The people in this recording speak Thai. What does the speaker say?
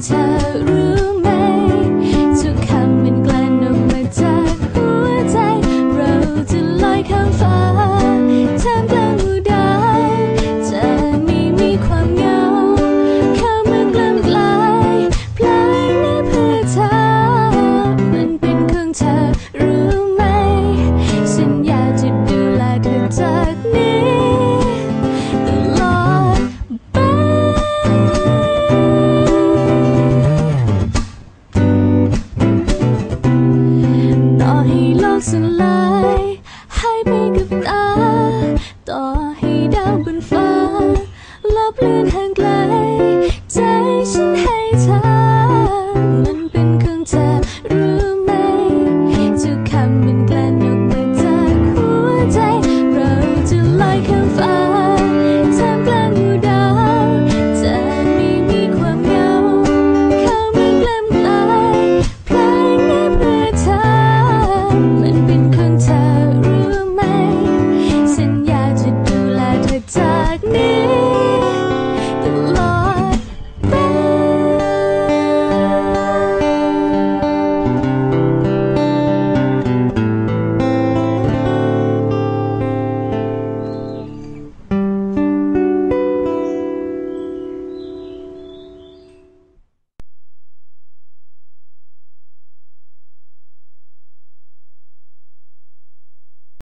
在 สลายหายไปกับตา ต่อให้ดาวบนฟ้าลับเลือนห่าง